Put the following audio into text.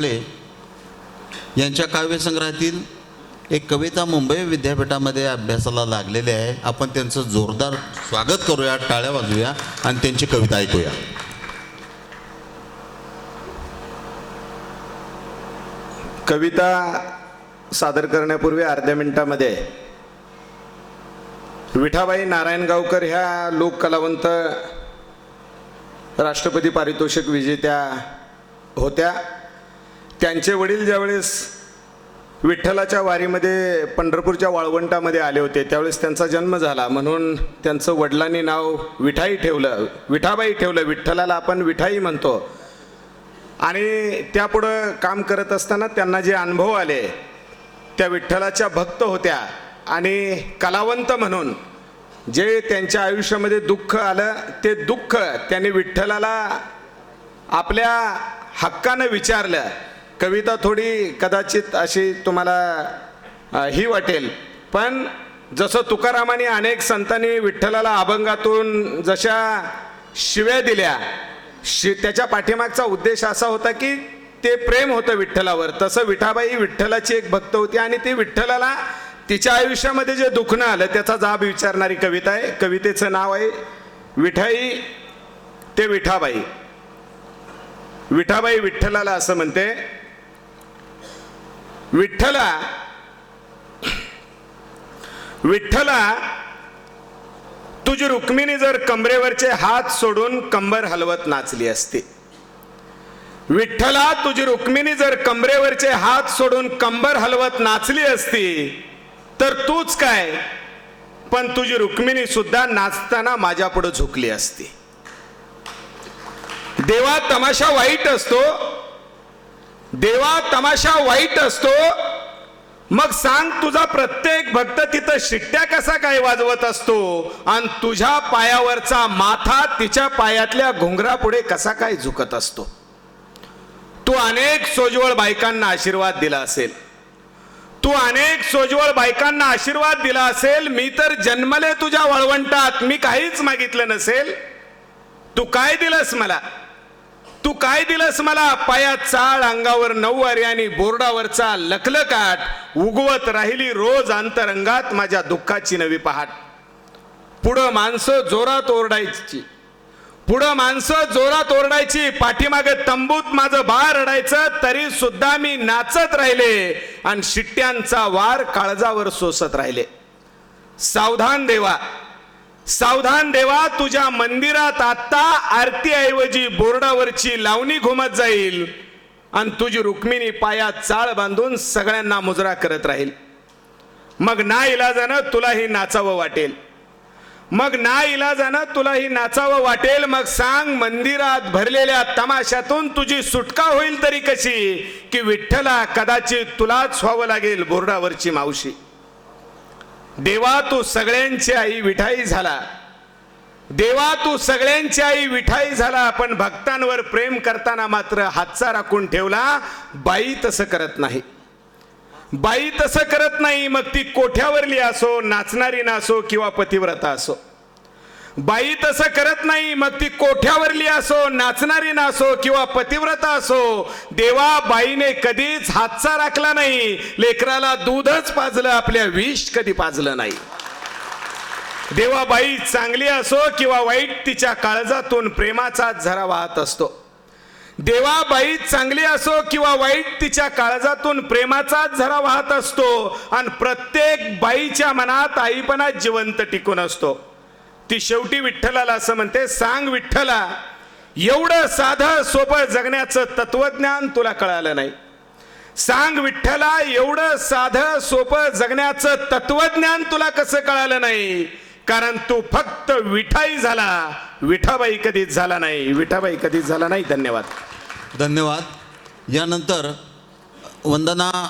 ले यांच्या काव्यसंग्रहातील एक कविता मुंबई विद्यापीठामध्ये अभ्यासाला लागलेली आहे. आपण त्यांचं जोरदार स्वागत करूया टाळ्या वाजूया आणि त्यांची कविता ऐकूया. कविता सादर करण्यापूर्वी अर्ध्या मिनिटामध्ये विठाबाई नारायणगावकर ह्या लोक कलावंत राष्ट्रपती पारितोषिक विजेत्या होत्या. त्यांचे वडील ज्यावेळेस विठ्ठलाच्या वारीमध्ये पंढरपूरच्या वाळवंटामध्ये आले होते त्यावेळेस त्यांचा जन्म झाला. म्हणून त्यांचं वडिलांनी नाव विठाई ठेवलं विठाबाई ठेवलं. विठ्ठलाला आपण विठाई म्हणतो. आणि त्यापुढं काम करत असताना त्यांना जे अनुभव आले त्या विठ्ठलाच्या भक्त होत्या. आणि कलावंत म्हणून जे त्यांच्या आयुष्यामध्ये दुःख आलं ते दुःख त्यांनी विठ्ठलाला आपल्या हक्कानं विचारलं. कविता थोडी कदाचित अशी तुम्हाला ही वाटेल. पण जसं तुकारामाने अनेक संतांनी विठ्ठलाला अभंगातून जशा शिव्या दिल्या शि त्याच्या पाठीमागचा उद्देश असा होता की ते प्रेम होतं विठ्ठलावर. तसं विठाबाई विठ्ठलाची एक भक्त होती आणि ती विठ्ठलाला तिच्या आयुष्यामध्ये जे दुखणं आलं त्याचा जाब विचारणारी कविता आहे. कवितेचं नाव आहे विठाई ते विठाबाई. विठाबाई विठ्ठलाला असं म्हणते विठ्ठला विठ्ठला तुझी रुक्मिणी जर कमरेवरचे हात सोडून कंबर हलवत नाचली असती. विठ्ठला तुझी रुक्मिणी जर कमरेवरचे हात सोडून कंबर हलवत नाचली असती तर तूच काय? पण तुझी रुक्मिणी सुद्धा नाचताना माझ्या पुढे झुकली असती. देवा तमाशा वाईट असतो. देवा तमाशा वाईट असतो. मग सांग तुझा प्रत्येक भक्त तिथं शिट्ट्या कसा काय वाजवत असतो? आणि तुझ्या पायावरचा माथा तिच्या पायातल्या घोंगरापुढे कसा काय झुकत असतो? तू अनेक सोज्वळ बायकांना आशीर्वाद दिला असेल. तू अनेक सोज्वळ बायकांना आशीर्वाद दिला असेल. मी तर जन्मले तुझ्या वळवंटात. मी काहीच मागितलं नसेल. तू काय दिलंस मला? तू काय दिलंस मला? पायात चाळ अंगावर नऊवारी आणि बोर्डावरचा लखलकाट. उगवत राहिली रोज अंतरंगात माझ्या दुःखाची नवी पहाट. पुढं माणसं जोरात ओरडायची. पुढं माणसं जोरात ओरडायची. पाठीमागे तंबूत माझं बाळ रडायचं. तरी सुद्धा मी नाचत राहिले आणि शिट्ट्यांचा वार काळजावर सोसत राहिले. सावधान देवा. सावधान देवा तुझ्या मंदिरात आता आरतीऐवजी बोर्डावरची लावणी घुमत जाईल. आणि तुझी रुक्मिणी पायात चाळ बांधून सगळ्यांना मुजरा करत राहील. मग ना इलाजानं तुलाही नाचावं वाटेल. मग ना इलाजानं तुलाही नाचावं वाटेल. मग सांग मंदिरात भरलेल्या तमाशातून तुझी सुटका होईल तरी कशी? की विठ्ठला कदाचित तुलाच व्हावं लागेल बोर्डावरची मावशी. देवा तू सगळ्यांची आई विठाई झाला. देवा तू सगळ्यांची आई विठाई झाला. पण भक्तांवर प्रेम करताना मात्र हातचा राखून ठेवला. बाई तसं करत नाही. बाई तसं करत नाही. मग ती कोठ्यावरली असो नाचणारी नासो किंवा पतिव्रता असो. बाई तसं करत नाही मग ती कोठ्यावरली असो नाचणारी नासो किंवा पतिव्रता असो देवा बाईने कधीच हातचा राखला नाही लेकराला दूधच पाजलं आपल्या विष कधी पाजलं नाही. देवा बाई चांगली असो किंवा वाईट तिच्या काळजातून प्रेमाचा झरा वाहत असतो. देवा बाई चांगली असो किंवा वाईट तिच्या काळजातून प्रेमाचा झरा वाहत असतो आणि प्रत्येक बाईच्या मनात आईपणा जिवंत टिकून असतो. ती शेवटी विठ्ठलाला असं म्हणते सांग विठ्ठला एवढं साधं सोपं जगण्याचं तत्वज्ञान तुला कळालं नाही. सांग विठ्ठला एवढं साधं सोपं जगण्याचं तत्वज्ञान तुला कसं कळालं नाही? कारण तू फक्त विठाई झाला. विठाबाई कधीच झाला नाही. विठाबाई कधीच झाला नाही. धन्यवाद. धन्यवाद. यानंतर वंदना